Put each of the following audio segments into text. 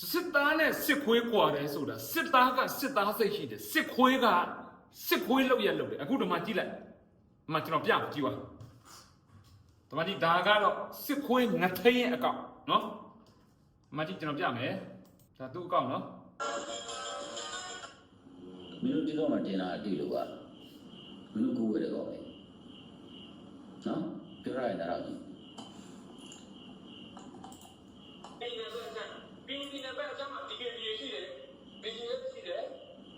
စစ်သားနဲ့စစ်ခွေးကွာတယ်ဆိုတာစစ်သားကစစ်သားစိတ်ရှိတယ်စစ်ခွေးကစစ်ခွေးလောက်ရလောက်တယ်အခုဒီမှာကြည့်လိုက်ဒီမှာကျွန်တော်ပြကြည့်ပါဒီမှာကြည့်ဒါကတော့စစ်ခွေးငထိန်ရဲ့အကောင့်နော်ဒီမှာကြည့်ကျွန်တော်ပြမယ်ဒါသူ့အကောင့်နော်မင်းတို့ဒီတော့မှတင်လာအတွေ့လို့ပါမင်းတို့ကိုယ်ဝယ်တယ်ကောပဲနော်ပြောရရင်ဒါတော့ ပြည်နယ်ဘက်အကျမ်းမှာဒီကေဒီရှိတယ်ဒီကေရှိတယ်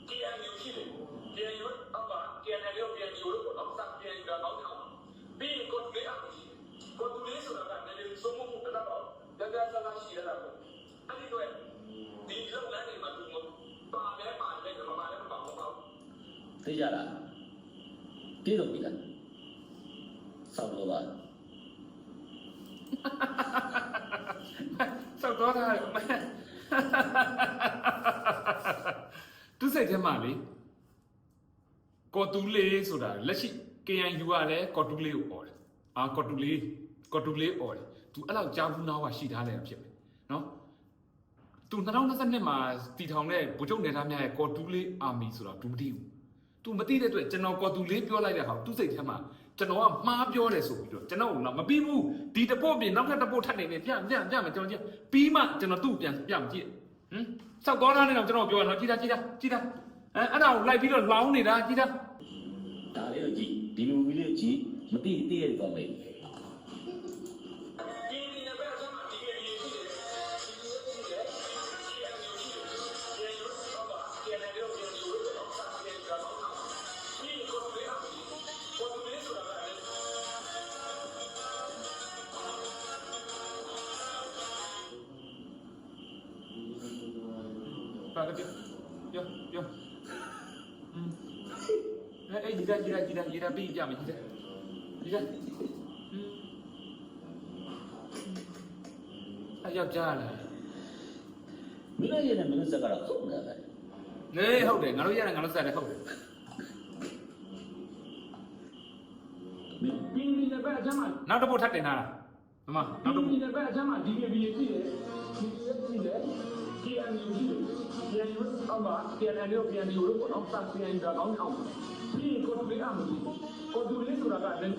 KNU ရှိတယ် KNU အောက်က KNL ရော PNU လို့ပေါ့နော်စက် PNU တော့တောင်းထားပြီးကိုယ်လေးအခုရှိကိုယ်လေးဆိုတာကလည်းစုံမှုကတော့တကယ်စားရှိရတာပေါ့အဲ့ဒီတော့ဒီလောက်လမ်းနေမှာသူပါလဲပါလဲမပါလဲမပါဘူးပေါ့ သိကြလားပြည့်စုံပြီလားစောက်တော့ပါ စောက်တော့တာအမသူစိတ်ထဲမှာလေကော်တူလေးဆိုတာလက်ရှိ KNU ကလည်းကော်တူလေးကိုអော်တယ်အာကော်တူလေးကော်တူလေးអော်တယ်သူအဲ့လောက်ကြားဘူးနားဝရှိထားတယ်ဖြစ်မယ်နော် သူ2022မှာတည်ထောင်တဲ့ဗိုလ်ချုပ်နေသားများရဲ့ကော်တူးလေးအာမီဆိုတာ तू မသိဘူး तू မသိတဲ့အတွက်ကျွန်တော်ကော်တူးလေးပြောလိုက်တဲ့ဟာကိုသူ့စိတ်ထဲမှာ ကျွန်တော်ကမှားပြောတယ်ဆိုပြီးတော့ကျွန်တော်ကတော့မပြီးဘူးဒီတပုတ်ပြင်နောက်ထပ်တပုတ်ထပ်နေနေပြန်ပြန်ပြန်မယ်ကျွန်တော်ကြည့်ပြီးမှကျွန်တော်သူ့ပြန်ပြန်ကြည့်ဟမ်စောက်တော်သားနဲ့တော့ကျွန်တော်ပြောရတော့ကြည့်တာကြည့်တာကြည့်တာအဲအဲ့ဒါကိုလိုက်ပြီးတော့လောင်းနေတာကြည့်တာဒါလေးကိုကြည့်ဒီမူဗီလေးကိုကြည့်မသိသိရတဲ့ကောင်းမေးပြ ပါကပြောပြောပြောอืมအဲအဲ့ဒီကကြည့်တာကြည့်တာကြည့်တာပြီးပြမယ်ကြည့်တာကြည့်တာอืมအယောက်ကြားလာ မင်းတို့ရဲ့မင်းတို့စကားတော့ဟုတ်တယ်ပဲ နေဟုတ်တယ်ငါတို့ရတယ်ငါတို့ဆက်တယ်ဟုတ်တယ် ပြည်နယ်ဘက်အကျမ်းမှာ နောက်တစ်ပုတ်ထပ်တင်ထားတာ မမနောက်တစ်ပုတ်ပြည်နယ်ဘက်အကျမ်းမှာဒီကေဒီရှိတယ်ဒီကေရှိတယ် KNU ရှိတယ် KNU အောက်က KNL ရော PNU လို့ပေါ့နော်စက် PNU တော့တောင်းထားပြီးကိုယ်လေးအမှုကိုယ်လေးဆိုတာကလည်း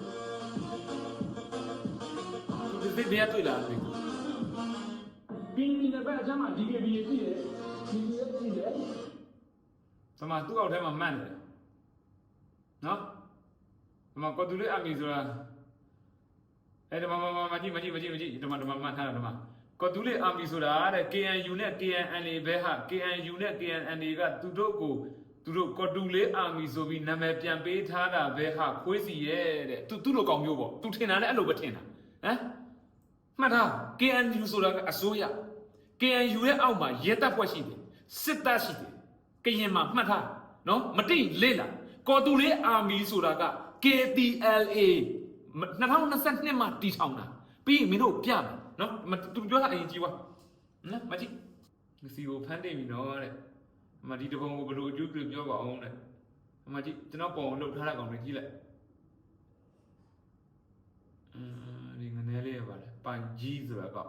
သူဒီဘယ်တွေ့လာလဲပြည်နယ်ဘက်အကျမ်းမှာဒီကေဒီရှိတယ်ဒီကေရှိတယ်သမသူ့အောက်ထဲမှာမှန်တယ်နော်သမကော်တူလေးအမီဆိုတာ အဲ့ဒီမမမမကြည့်မကြည့်မကြည့်မကြည့်ဒီမှာဒီမှာမှန်ထားတာဒီမှာကော်တူလေးအမီဆိုတာတဲ့ KNU နဲ့ KNN ဘဲဟာ KNU နဲ့ KNN ကသူတို့ကိုသူတို့ကော်တူလေးအာမီဆိုပြီးနာမည်ပြန်ပေးထားတာပဲဟာခွေးစီရဲ့တဲ့သူသူ့လိုကောင်မျိုးပေါ့သူထင်တာလည်းအဲ့လိုပဲထင်တာဟမ်မှတ်ထား KNU ဆိုတာကအစိုးရ KNU ရဲ့အောက်မှာရဲတပ်ဖွဲ့ရှိတယ်စစ်တပ်ရှိတယ်ကရင်မှာမှတ်ထားနော်မတိလေ့လာကော်တူလေးအာမီဆိုတာက KTLA 2022မှာတည်ထောင်တာပြီးရင်မင်းတို့ပြမယ်နော်မသူပြောတာအရင်ကြည့်ပါနော်မကြည့်မစီကိုဖမ်းတိတ်ပြီနော်တဲ့အမဒီတပုံကိုဘယ်လိုအကျိုးပြုပြောပါအောင်တဲ့အမကြည့်ကျွန်တော်ပုံကိုလှုပ်ထားတဲ့ကောင်တွေကြည့်လိုက်အင်းဒီငနေလေးရပါလေပန်ကြီးဆိုတာကော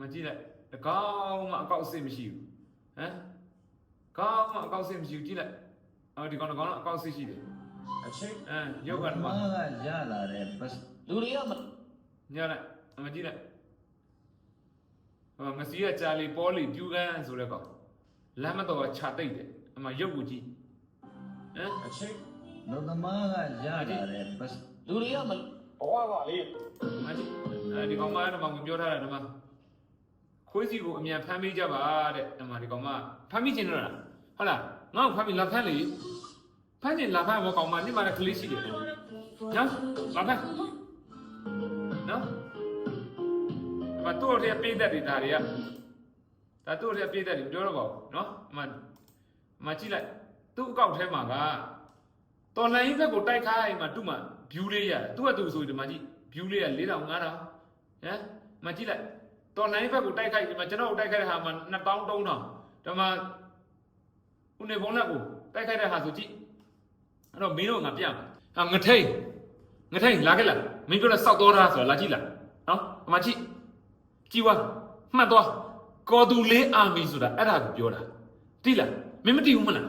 မကြည့်လိုက် တကောင်းမှအကောက်အစ်မရှိဘူးဟမ်ကောင်းမှအကောက်အစ်မရှိဘူးကြည့်လိုက်အော်ဒီကောင်တကောင်တော့အကောက်အစ်ရှိတယ်အချိန်အမ်ရုပ်ကတမကရလာတဲ့ပတ်လူတွေကမညလိုက်အမကြည့်လိုက်ဟောငစီကကြာလီပေါ်လီပြူကန်းဆိုတဲ့ကောင်လမ်းမတော်ခြာတိတ်တယ်အမရုပ်ကိုကြည့်ဟမ်အချိန်လူသမားကရလာတဲ့ပတ်လူတွေကမဘဝကလေမကြည့်အဲဒီကောင်မအဲ့မှာဝင်ပြောထားတာဓမ္မ ခွေးစီကိုအမြန်ဖမ်းမိကြပါတဲ့ဓမ္မဒီကောင်မဖမ်းမိချင်တော့လားဟုတ်လားငါ့ကိုဖမ်းမိလာဖမ်းလေဖမ်းချင်လာဖမ်းဘောကောင်မနိမတဲ့ကလေးရှိတယ်နော်လာဖမ်းနော်အမတို့ရဲ့ပေးသက်တွေဒါတွေကဒါတို့ရဲ့ပေးသက်တွေပြောတော့ပါဘူးနော်အမအမကြည့်လိုက်သူ့အကောက်ထဲမှာကတော်လိုင်းဘက်ကိုတိုက်ခိုင်းမှသူ့မှာ view လေးရတယ်သူ့ကသူဆိုဒီမှာကြည့် view လေးက4000 5000ဟမ်မကြည့်လိုက် တော်လိုင်းဘက်ကိုတိုက်ခိုက်ဒီမှာကျွန်တော်တိုက်ခိုက်တဲ့ဟာမှာ2000 3000ဒီမှာဦးနေဘုံလက်ကိုတိုက်ခိုက်တဲ့ဟာဆိုကြည့်အဲ့တော့မင်းတို့ငါပြမယ်အာငထိန်ငထိန်လာခဲ့လားမင်းပြောတဲ့စောက်တော်သားဆိုတာလာကြည့်လားနော်အမကြည့်ကြည့်ဝါမှတ်သွားကော်တူလေးအာမီဆိုတာအဲ့ဒါကိုပြောတာတိလားမင်းမတိဘူးမလား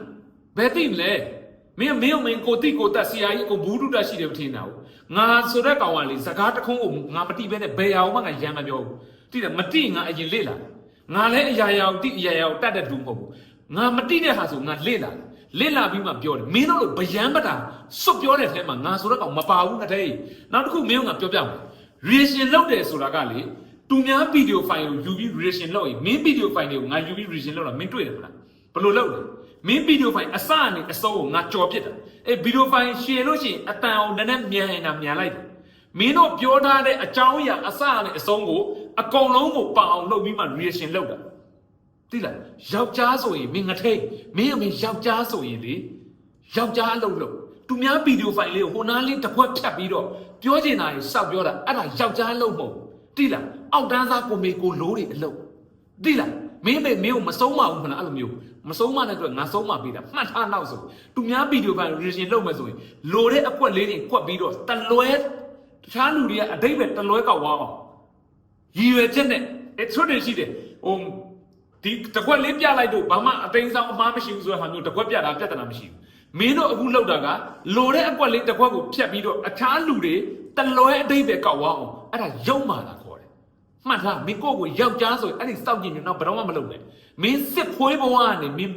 ဘယ်တိမလဲမင်းကမင်းကိုမင်းကိုတိကိုတက်ဆရာကြီးကိုဘူးတုတရှိတယ်မထင်တာဘူးငါဆိုတဲ့ကောင်ကလေစကားတခုံးကိုငါမတိဘဲနဲ့ဘယ်အောင်မှငါရမ်းမပြောဘူး တိတယ်မတိငါအရင်လေ့လာငါလည်းအရာရာကိုတိအရာရာကိုတတ်တဲ့သူမဟုတ်ဘူးငါမတိတဲ့ဟာဆိုငါလေ့လာလေ့လာပြီးမှပြောတယ်မင်းတို့လိုဗျံပတာစွတ်ပြောတဲ့ထဲမှာငါဆိုတဲ့ကောင်မပါဘူးငါတဲ့နောက်တစ်ခုမင်းကငါပြောပြမယ် reaction လုပ်တယ်ဆိုတာကလေသူများဗီဒီယိုဖိုင်ကိုယူပြီး reaction လုပ်ရင်မင်းဗီဒီယိုဖိုင်တွေကိုငါယူပြီး reaction လုပ်တာမင်းတွေ့တယ်မလားဘယ်လိုလုပ်လဲမင်းဗီဒီယိုဖိုင်အစအနေအစိုးကိုငါကြော်ပြစ်တာအဲဗီဒီယိုဖိုင်ရှယ်လို့ရှိရင်အတန်အောင်နည်းနည်းမြန်ရင်တာမြန်လိုက်တယ်မင်းတို့ပြောထားတဲ့အကြောင်းအရာအစနဲ့အဆုံးကို အကုန်လုံးကိုပအောင်လုပ်ပြီးမှ reaction လုပ်တာသိလားယောက်ျားဆိုရင်မင်းငထိတ်မင်းအမေယောက်ျားဆိုရင်လေယောက်ျားအလုပ်လုပ်သူများဗီဒီယိုဖိုင်လေးကိုဟိုနားလေးတစ်ခွက်ဖြတ်ပြီးတော့ပြောချင်တာကြီးစောက်ပြောတာအဲ့ဒါယောက်ျားအလုပ်မဟုတ်ဘူးသိလားအောက်တန်းစားကိုမေကိုလိုးတွေအလုပ်သိလားမင်းမေမင်းကိုမဆုံးမဘူးခလားအဲ့လိုမျိုးမဆုံးမတဲ့အတွက်ငါဆုံးမပေးတာမှတ်ထားနောက်ဆိုသူများဗီဒီယိုဖိုင် reaction လုပ်မယ်ဆိုရင်လိုတဲ့အကွက်လေးတွေကွက်ပြီးတော့တလွဲတခြားလူတွေကအတိတ်ပဲတလွဲကောက်သွားအောင် ရည်ရွယ်ချက်နဲ့အဲဆိုတယ်ရှိတယ်ဟိုဒီတကွက်လေးပြလိုက်တော့ဘာမှအသိမ်းဆောင်အမှားမရှိဘူးဆိုတဲ့ဟာမျိုးတကွက်ပြတာပြဿနာမရှိဘူးမင်းတို့အခုလောက်တာကလိုတဲ့အကွက်လေးတကွက်ကိုဖြတ်ပြီးတော့အခြားလူတွေတလွဲအတိတ်ပဲကောက်သွားအောင်အဲ့ဒါရုံမာတာခေါ်တယ်မှတ်ထားမင်းကိုယ့်ကိုယောက်ျားဆိုရင်အဲ့ဒီစောက်ကြည့်နေတော့ဘယ်တော့မှမလုပ်နဲ့မင်းစစ်ဖွေးဘဝကနေမင်း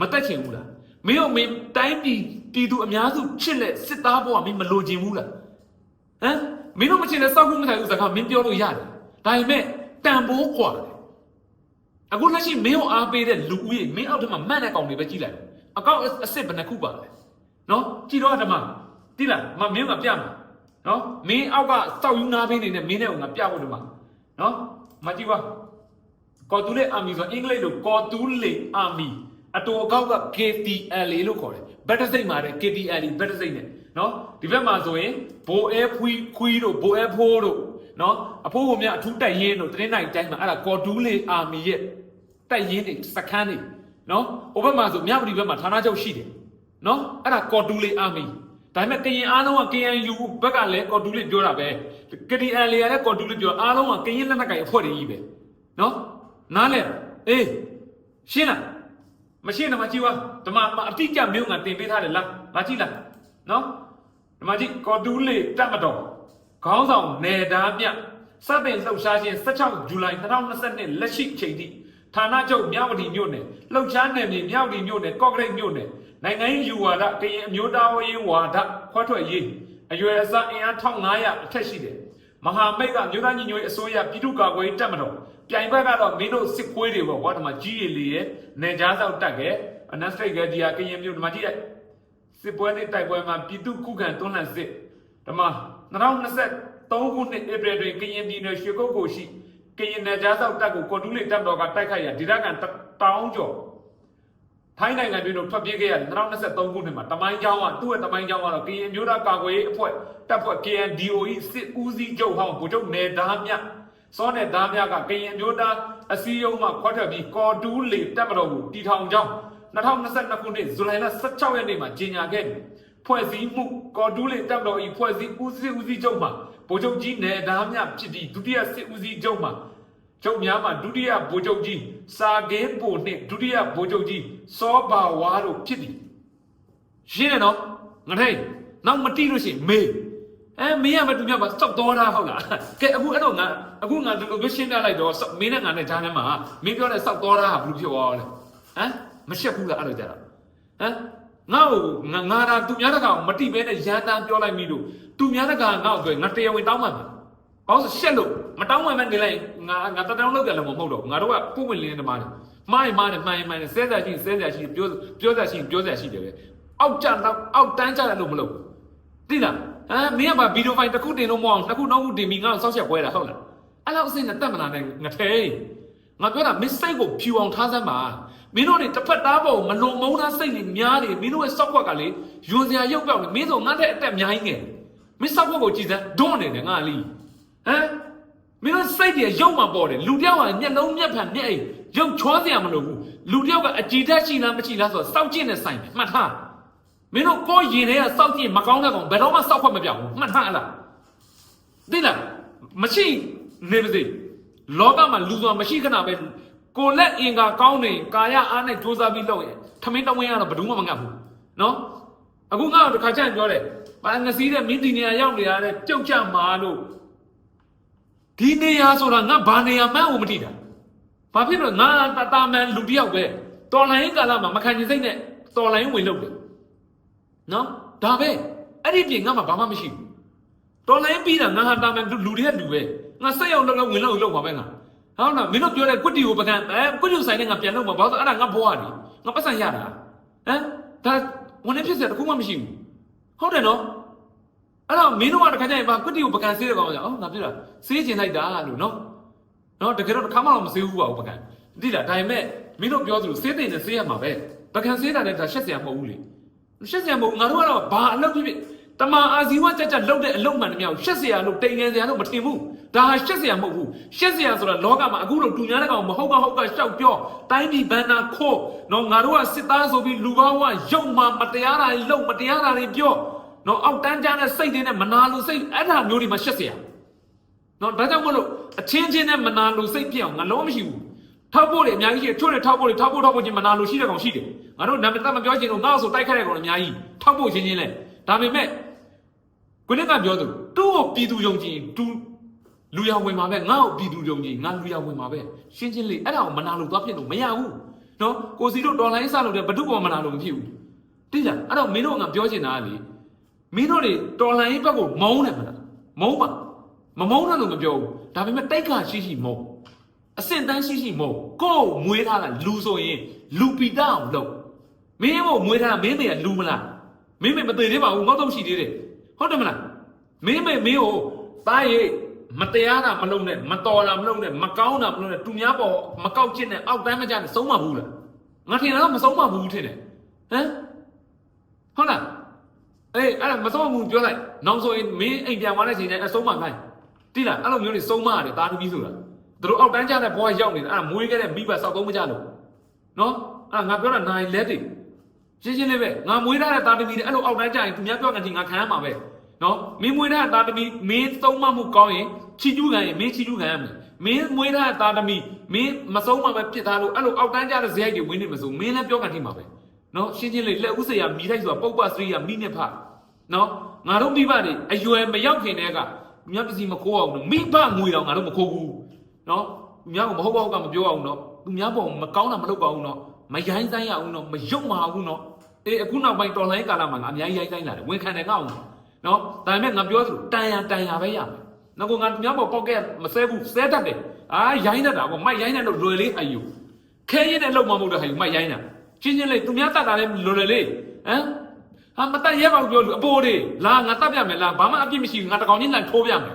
မတက်ချင်ဘူးလားမင်းတို့မင်းတိုင်းပြည်ပြည်သူအများစုချစ်လက်စစ်သားဘဝမင်းမလိုချင်ဘူးလားဟမ်မင်းတို့မချင်တဲ့စောက်ခုမထိုင်ဘူးစကားမင်းပြောလို့ရတယ် ဒါပေမဲ့တန်ဖိုးกว่าတယ်အခုလက်ရှိမင်းကိုအားပေးတဲ့လူဦးရေမင်းအောက်ထမှာမှန်တဲ့ကောင်တွေပဲကြည့်လိုက်အကောင့်အစ်စ်ဘယ်နှခုပါလဲနော်ကြည့်တော့ဓမ္မတိလားမမင်းကပြမှာနော်မင်းအောက်ကစောက်ယူနာပေးနေတဲ့မင်းနဲ့ကငါပြဖို့ဓမ္မနော်မကြည့်ပါကော်တူလေအာမီဆိုအင်္ဂလိပ်လိုကော်တူလေအာမီအတူအကောက်က KTL လို့ခေါ်တယ်ဘက်တစိတ်မှာတဲ့ KTL ဘက်တစိတ်နဲ့နော်ဒီဘက်မှာဆိုရင်ဘိုအဲဖွီခွီးတို့ဘိုအဲဖိုးတို့ နော်အဖိုးကမြအထူးတိုက်ရင်တို့တင်းနိုင်တိုင်းမှာအဲ့ဒါကော်တူလေအာမီရဲ့တိုက်ရင်တွေစခန်းတွေနော်ဟိုဘက်မှာဆိုမြဝတီဘက်မှာဌာနချုပ်ရှိတယ်နော်အဲ့ဒါကော်တူလေအာမီဒါပေမဲ့ကရင်အားလုံးက KNU ဘက်ကလည်းကော်တူလေပြောတာပဲ KTL လည်းကော်တူလေပြောအားလုံးကကရင်လက်နက်ကိုင်အဖွဲ့တွေကြီးပဲနော်နားလဲအေးရှင်းလားမရှိရင်ဓမ္မကြည့်ဝါဓမ္မအတိအကျမျိုးငါတင်ပေးထားတယ်လားလာကြည့်လားနော်ဓမ္မကြည့်ကော်တူးလေတက်မတော် ခေါင်းဆောင်နေသားပြစပင်လှုပ်ရှားခြင်း16ဇူလိုင်2022လက်ရှိအချိန်ထိဌာနချုပ်မြဝတီမြို့နယ်လှုပ်ရှားနယ်မြေမြဝတီမြို့နယ်ကော့ကရိတ်မြို့နယ်နိုင်ငံရေးယူဝါဒကရင်အမျိုးသားရေးဝါဒခွဲထွက်ရေးအရွယ်အစားအင်အား1500အထက်ရှိတယ်မဟာမိတ်ကမြို့သားညီညွတ်ရေးအစိုးရပြည်သူ့ကာကွယ်ရေးတပ်မတော်ပြိုင်ဘက်ကတော့မင်းတို့စစ်ခွေးတွေပေါ့ကွာဒီမှာကြီးရည်လေရဲ့နေကြားဆောက်တက်ခဲ့အနက်စတိတ်ကဒီဟာကရင်မြို့ဒီမှာကြည့်လိုက်စစ်ပွဲနဲ့တိုက်ပွဲမှာပြည်သူ့ခုခံတွန်းလှန်စစ်ဒီမှာ 2023ခုနှစ်ဧပြီတွင်ကရင်ပြည်နယ်ရွှေကုတ်ကိုရှိကရင်နေကြားဆောက်တက်ကိုကွန်တူးလေးတပ်တော်ကတိုက်ခိုက်ရဒေသခံတောင်းကျော်ထိုင်းနိုင်ငံတွင်တော့ထွက်ပြေးခဲ့ရတယ်2023ခုနှစ်မှာတမိုင်းကျောင်းကသူ့ရဲ့တမိုင်းကျောင်းကတော့ကရင်မျိုးသားကာကွယ်ရေးအဖွဲ့တပ်ဖွဲ့ KNDOE စစ်ဦးစီးချုပ်ဟောင်းဗိုလ်ချုပ်နေသားမြစောနယ်သားမြကကရင်မျိုးသားအစည်းအရုံးမှခွဲထွက်ပြီးကော်တူးလေတပ်မတော်ကိုတီထောင်ကြောင်း2022ခုနှစ်ဇူလိုင်လ16ရက်နေ့မှာကြေညာခဲ့တယ် ဖွဲ့စည်းမှုကော်တူးလေတပ်မတော်၏ဖွဲ့စည်းဦးစီးဦးစီးချုပ်မှဗိုလ်ချုပ်ကြီးနေသားမြဖြစ်ပြီးဒုတိယစစ်ဦးစီးချုပ်မှချုပ်များမှာဒုတိယဗိုလ်ချုပ်ကြီးစာကင်းပိုနှင့်ဒုတိယဗိုလ်ချုပ်ကြီးစောဘာဝါတို့ဖြစ်သည်ရှင်းတယ်နော်ငါထိုင်နောက်မတိလို့ရှိရင်မေးအဲမင်းရမတူမြတ်ပါစောက်တော်တာဟုတ်လားကဲအခုအဲ့တော့ငါအခုငါဒီလိုမျိုးရှင်းပြလိုက်တော့စောက်မင်းနဲ့ငါနဲ့ဂျားထဲမှာမင်းပြောတဲ့စောက်တော်တာကဘယ်လိုဖြစ်သွားလဲဟမ်မရှက်ဘူးလားအဲ့လိုကြတာဟမ် ငါ့ကိုငါငါတာသူများတကောင်မတိဘဲနဲ့ရန်တမ်းပြောလိုက်မိလို့သူများတကောင်ငါ့ကိုငါတရားဝင်တောင်းမှမှာ။ဘာလို့ရှက်လို့မတောင်းမှမနေလိုက်ငါငါတတောင်းလောက်တယ်လည်းမဟုတ်တော့ဘူးငါတို့ကပုံဝင်လင်းနေမှာ။မိုင်းမိုင်းနဲ့မှန်မှန်နဲ့ဆဲဆဲရှိဆဲဆဲရှိပြောပြောဆဲရှိပြောဆဲရှိတယ်ပဲ။အောက်ကြတော့အောက်တန်းကြတယ်လို့မလုပ်ဘူး။သိလား။ဟမ်မင်းကဗီဒီယိုဖိုင်တစ်ခုတင်လို့မအောင်တစ်ခုနောက်ခုတင်ပြီးငါ့ကိုစောက်ချက်ပွဲတာဟုတ်လား။အဲ့လောက်အစင်းနဲ့တက်မလာနဲ့ငါထဲ။ငါပြောတာ mistake ကိုဖြူအောင်ထားစမ်းပါ။ မင်းတို့တွေတစ်ဖက်သားပေါ်မလုံမုန်းသားစိတ်တွေများနေမင်းတို့ရဲ့စောက်ခွက်ကလေယွန်စရာရုပ်ပြောက်နေမင်းဆိုငါတဲ့အတက်အများကြီးငယ်။မင်းစောက်ခွက်ကိုကြည်စမ်းဒွန်းနေတယ်ငါလီ။ဟမ်မင်းတို့စိတ်တွေရုပ်မှပေါ်တယ်လူတယောက်ကညက်လုံးမျက်ဖန်မျက်အိမ်ရုပ်ချောစရာမလိုဘူးလူတယောက်ကအကြည်ဓာတ်ရှိလားမရှိလားဆိုတော့စောင့်ကြည့်နေဆိုင်တယ်မှတ်ထားမမင်းတို့ကိုယ်ရင်ထဲကစောက်ကြည့်မကောင်းတဲ့ကောင်ဘယ်တော့မှစောက်ခွက်မပြောက်ဘူးမှတ်ထားလားသိလားမရှိနေပါစေလောကမှာလူဆိုတာမရှိခဏပဲ ကိုလက်အင်္ဂါကောင်းနေကာယအားနဲ့ကြိုးစားပြီးလုပ်ရင်ထမင်းတဝင်းကတော့ဘယ်သူမှမငတ်ဘူးနော်အခုငါတို့တစ်ခါကျရင်ပြောတယ်ဘာငစီးတဲ့မင်းဒီနေရာရောက်နေရတဲ့ကြောက်ကြမှာလို့ဒီနေရာဆိုတာငါဘာနေရာမှန်းကိုမသိတာဘာဖြစ်လို့ငါတတာမန်လူတစ်ယောက်ပဲတော်လိုင်းကာလမှာမခံချင်စိတ်နဲ့တော်လိုင်းဝင်လုပ်တယ်နော်ဒါပဲအဲ့ဒီပြင်ငါမှဘာမှမရှိဘူးတော်လိုင်းပြီးတာငါဟာတာမန်လူတွေကလူပဲငါစက်ရောက်လောက်လောက်ဝင်လောက်လောက်ပါပဲငါ ဟုတ်လားမင်းတို့ပြောတဲ့ကွတ်တီကိုပကံအဲကွတ်တီကိုဆိုင်နဲ့ငါပြန်လုပ်မှာဘာလို့အဲ့ဒါငါဘွားနေငါပတ်စံရတာဟမ်ဒါဝင်နေဖြစ်စရာတခုမှမရှိဘူးဟုတ်တယ်နော်အဲ့တော့မင်းတို့ကတခါကျရင်ပါကွတ်တီကိုပကံဆေးတဲ့ကောင်ကအော်ငါပြောတာဆေးကျင်လိုက်တာလို့နော်နော်တကယ်တော့တစ်ခါမှတော့မဆေးဘူးပါဘူးပကံသိလားဒါပေမဲ့မင်းတို့ပြောသလိုဆေးသိနေဆေးရမှာပဲပကံဆေးတာလည်းဒါရှက်စရာမဟုတ်ဘူးလေရှက်စရာမဟုတ်ဘူးငါတို့ကတော့ဘာအလုပ်ဖြစ်ဖြစ် တမာအာဇီဝကြကြလှုပ်တဲ့အလုပ်မှန်တမျှကိုရှက်စရာလို့တိမ်ငယ်စရာလို့မထင်ဘူးဒါဟာရှက်စရာမဟုတ်ဘူးရှက်စရာဆိုတာလောကမှာအခုလိုတူညာတဲ့ကောင်မဟုတ်ကဟုတ်ကရှောက်ပြောတိုင်းပြည်ဘန္နာခို့နော်ငါတို့ကစစ်သားဆိုပြီးလူကောင်းကရုံမှမတရားတာတွေလုပ်မတရားတာတွေပြောနော်အောက်တန်းကြတဲ့စိတ်တွေနဲ့မနာလို့စိတ်အဲ့ဒါမျိုးတွေမှာရှက်စရာနော်ဒါကြောင့်မလို့အချင်းချင်းနဲ့မနာလို့စိတ်ပြအောင်ငါလုံးမရှိဘူးထောက်ဖို့တွေအများကြီးရှိတယ်ချို့တွေထောက်ဖို့တွေထောက်ဖို့ထောက်ဖို့ချင်းမနာလို့ရှိတဲ့ကောင်ရှိတယ်ငါတို့နာမည်တတ်မပြောချင်လို့ငါ့ဆိုတိုက်ခတ်တဲ့ကောင်အများကြီးထောက်ဖို့ချင်းချင်းလဲဒါပေမဲ့ ကိုနေ့ကပြောသူသူ့ကိုပြည်သူယုံကြည်သူလူရဝင်မှာပဲငါ့ကိုပြည်သူယုံကြည်ငါလူရဝင်မှာပဲရှင်းချင်းလေးအဲ့ဒါကိုမနာလို့သွားဖြစ်လို့မရဘူးနော်ကိုစီတို့ဒေါ်လာရင်းစလို့တဲ့ဘဒုပေါ်မနာလို့မဖြစ်ဘူးတိကျအဲ့တော့မင်းတို့ကပြောချင်တာကလေမင်းတို့တွေတော်လိုင်းဘက်ကိုမုန်းတယ်မလားမုန်းပါမမုန်းတယ်လို့မပြောဘူးဒါပေမဲ့တိုက်ခါရှိရှိမုန်းအစင်တန်းရှိရှိမဟုတ်ကိုယ်မွေးထားတာလူဆိုရင်လူပီတာအောင်လုပ်မင်းမို့မွေးထားတာမင်းမေကလူမလားမင်းမေမသေးသေးပါဘူးငေါ့တော့ရှိသေးတယ် ဟုတ်တယ်မလားမင်းမေမင်းကိုတားရဲ့မတရားတာမလုပ်နဲ့မတော်တာမလုပ်နဲ့မကောင်းတာမလုပ်နဲ့သူများပေါ်မကောက်ချစ်နဲ့အောက်တန်းမကြနဲ့ဆုံးမဘူးလားငါထင်တာမဆုံးမဘူးထင်တယ်ဟမ်ဟုတ်လားအေးအဲ့ဒါမဆုံးမဘူးပြောလိုက်နောက်ဆိုရင်မင်းအိမ်ပြန်သွားတဲ့အချိန်ကျရင်အဆုံးမခိုင်းတိလားအဲ့လိုမျိုးတွေဆုံးမရတယ်တားသမီးဆိုတာသူတို့အောက်တန်းကျတဲ့ဘဝရောက်နေတာအဲ့ဒါမွေးခဲ့တဲ့မိဘစောက်သုံးမကြလို့နော်အဲ့ဒါငါပြောတာနိုင်လက်တွေ ရှင်းရှင်းလေးပဲငါမွေးထားတဲ့သားသမီးတွေအဲ့လိုအောက်တန်းကျရင်သူများပြောကန်ချင်းငါခံရမှာပဲနော်မင်းမွေးထားတဲ့သားသမီးမင်းသုံးမမှုကောင်းရင်ချီကျူးခံရင်မင်းချီကျူးခံရမယ်မင်းမွေးထားတဲ့သားသမီးမင်းမဆုံးမပဲပြစ်သားလို့အဲ့လိုအောက်တန်းကျတဲ့ဇယိုက်တွေဝင်နေမှာဆိုမင်းလည်းပြောကန်ထိမှာပဲနော်ရှင်းရှင်းလေးလက်ဥစရာမိထိုက်ဆိုတာပုပ္ပစရိယမိနဲ့ဖနော်ငါတို့မိဘတွေအရွယ်မရောက်ခင်တည်းကမြတ်ပစီမခိုးအောင်နော်မိဘငွေတော့ငါတို့မခိုးဘူးနော်သူများကမဟုတ်ပါဘူးကမပြောအောင်နော်သူများပေါ်မကောင်းတာမလုပ်ပါဘူးနော်မရိုင်းဆိုင်ရအောင်နော်မယုံပါဘူးနော် အေးအခုနောက်ပိုင်းတော်လိုင်းကာလမှာငါအများကြီးရိုင်းဆိုင်လာတယ်ဝန်ခံတယ်ငါ့အောင်နော်ဒါပေမဲ့ငါပြောသလိုတန်ရတန်ရပဲရမယ်ငါကငါသူများပေါ်ပေါက်ကက်မဆဲဘူးဆဲတတ်တယ်အာရိုင်းတတ်တာပေါ့မိုက်ရိုင်းတဲ့လို့လွယ်လေးအယူခဲရင်တဲ့လောက်မှမဟုတ်တဲ့ဟာယူမိုက်ရိုင်းတာချင်းချင်းလေးသူများတတ်တာလည်းလွယ်လွယ်လေးဟမ်ဟာမတတ်ရဲပါဘူးပြောလို့အပိုးလေးလာငါတတ်ပြမယ်လားဘာမှအပြစ်မရှိဘူးငါတကောင်ချင်းလန်ထိုးပြမယ်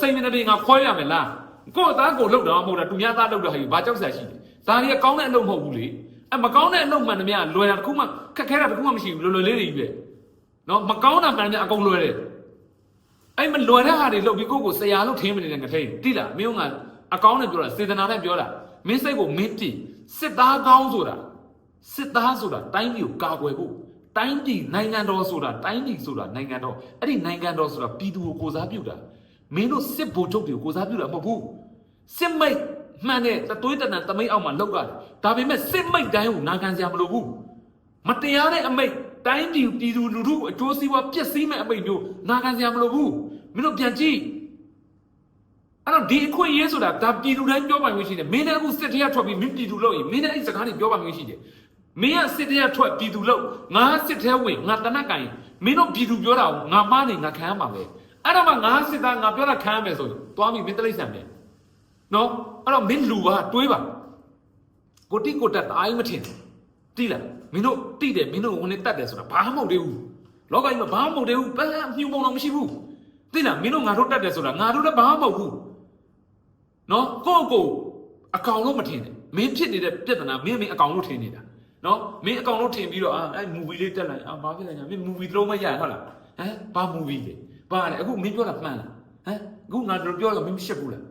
စိတ်မနေပြီငါခွဲရမယ်လားကိုယ့်သားကိုလှုပ်တော့မဟုတ်တာသူများသားလှုပ်တော့ဟဲ့ဘာကြောက်စရာရှိလဲဒါကြီးကောင်းတဲ့အလုပ်မဟုတ်ဘူးလေ အဲမကောင်းတဲ့အလုပ်မှန်တည်းများလွယ်တာတစ်ခုမှခက်ခဲတာတစ်ခုမှမရှိဘူးလွယ်လွယ်လေးတွေကြီးပဲနော်မကောင်းတာမှန်တည်းအကုန်လွယ်တယ်အဲ့မလွယ်တဲ့ဟာတွေလှုပ်ပြီးကိုယ့်ကိုဆရာလို့ထင်းမနေတဲ့ငထိန်တိလားမင်းကအကောင်းနဲ့ပြောတာစေတနာနဲ့ပြောတာမင်းစိတ်ကိုမင်းတည်စစ်သားကောင်းဆိုတာစစ်သားဆိုတာတိုင်းပြည်ကိုကာကွယ်ဖို့တိုင်းပြည်နိုင်ငံတော်ဆိုတာတိုင်းပြည်ဆိုတာနိုင်ငံတော်အဲ့ဒီနိုင်ငံတော်ဆိုတာပြည်သူကိုကိုစားပြုတာမင်းတို့စစ်ဗိုလ်ချုပ်တွေကိုကိုစားပြုတာမဟုတ်ဘူးစစ်မိတ် မှန်တဲ့တသွေးတနံတမိတ်အောက်မှာလောက်ရတယ်ဒါပေမဲ့စစ်မိတ်တိုင်းကိုနာခံစရာမလိုဘူးမတရားတဲ့အမိတ်တိုင်းပြည်ပြည်သူလူထုကိုအကျိုးစီးပွားပျက်စီးမဲ့အမိတ်မျိုးနာခံစရာမလိုဘူးမင်းတို့ပြန်ကြည့်အဲ့တော့ဒီအခွင့်အရေးဆိုတာဒါပြည်သူတိုင်းပြောပါမျိုးရှိတယ်မင်းလည်းအခုစစ်တရားထွက်ပြီးမင်းပြည်သူလို့ရင်မင်းလည်းအဲ့ဒီစကားတွေပြောပါမျိုးရှိတယ်မင်းကစစ်တရားထွက်ပြည်သူလို့ငါစစ်ထဲဝင်ငါတနက်ကင်မင်းတို့ပြည်သူပြောတာကိုငါမားနေငါခံရမှာပဲအဲ့တော့မှငါစစ်သားငါပြောတာခံရမယ်ဆိုရင်သွားပြီမင်းတိရစ္ဆာန်ပဲ နော်အဲ့တော့မင်းလူပါတွေးပါကိုတိကိုတက်တအားကြီးမထင်တိလားမင်းတို့တိတယ်မင်းတို့ဝင်နေတက်တယ်ဆိုတာဘာမှမဟုတ်သေးဘူးလောကကြီးမှာဘာမှမဟုတ်သေးဘူးဘယ်မြူပုံတော့မရှိဘူးတိလားမင်းတို့ငါတို့တက်တယ်ဆိုတာငါတို့လည်းဘာမှမဟုတ်ဘူးနော်ကိုယ့်ကိုယ်အကောင်လို့မထင်နဲ့မင်းဖြစ်နေတဲ့ပြဿနာမင်းမင်းအကောင်လို့ထင်နေတာနော်မင်းအကောင်လို့ထင်ပြီးတော့အာအဲ့ movie လေးတက်လိုက်အာဘာဖြစ်လဲညာမင်း movie တစ်လုံးမရဟုတ်လားဟမ်ဘာ movie လဲပါတယ်အခုမင်းပြောတာမှန်လားဟမ်အခုငါတို့ပြောတော့မင်းမရှက်ဘူးလား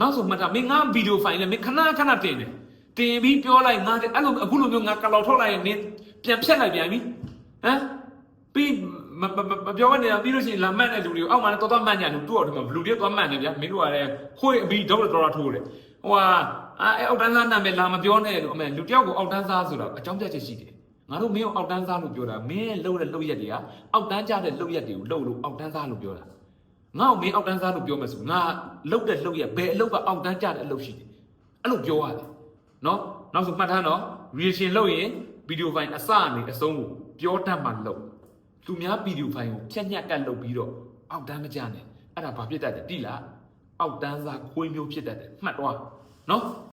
နောက်ဆုံးမှတ်တာမင်းငါဗီဒီယိုဖိုင်လဲမင်းခဏခဏတင်တယ်တင်ပြီးပြောလိုက်ငါအဲ့လိုအခုလိုမျိုးငါကလောက်ထုတ်လိုက်ရင်မင်းပြန်ဖြတ်လိုက်ပြန်ပြီဟမ်ပြီးမမမပြောရနေတာပြီးလို့ရှိရင်လာမှတ်တဲ့လူတွေကိုအောက်မှာလည်းတော်တော်မှတ်ကြတယ်သူ့တော်တယ်မှာဘလူတွေတော်မှတ်နေဗျာမင်းတို့ကလည်းခွေးအပြီးတော့တော်တော်ထိုးတယ်ဟိုဟာအဲအောက်တန်းစားနာမည်လာမပြောနဲ့လို့အမေလူတယောက်ကိုအောက်တန်းစားဆိုတော့အကြောင်းပြချက်ရှိတယ်ငါတို့မင်းကိုအောက်တန်းစားလို့ပြောတာမင်းရဲ့လှုပ်တဲ့လှုပ်ရက်တွေကအောက်တန်းကြတဲ့လှုပ်ရက်တွေကိုလှုပ်လို့အောက်တန်းစားလို့ပြောတာ ငါ့ကိုမင်းအောက်တန်းစားလို့ပြောမယ်ဆိုငါလှုပ်တဲ့လှုပ်ရက်ဘယ်အလုပ်ကအောက်တန်းကြတဲ့အလုပ်ရှိတယ်အဲ့လိုပြောရတယ်နော်နောက်ဆိုမှတ်ထားနော် reaction လုပ်ရင်ဗီဒီယိုဖိုင်အစအနေအဆုံးကိုပြောတတ်မှလုပ်သူများဗီဒီယိုဖိုင်ကိုဖြတ်ညက်ကတ်လုပ်ပြီးတော့အောက်တန်းမကြနဲ့အဲ့ဒါဘာဖြစ်တတ်တယ်တိလားအောက်တန်းစားခွေးမျိုးဖြစ်တတ်တယ်မှတ်သွားနော်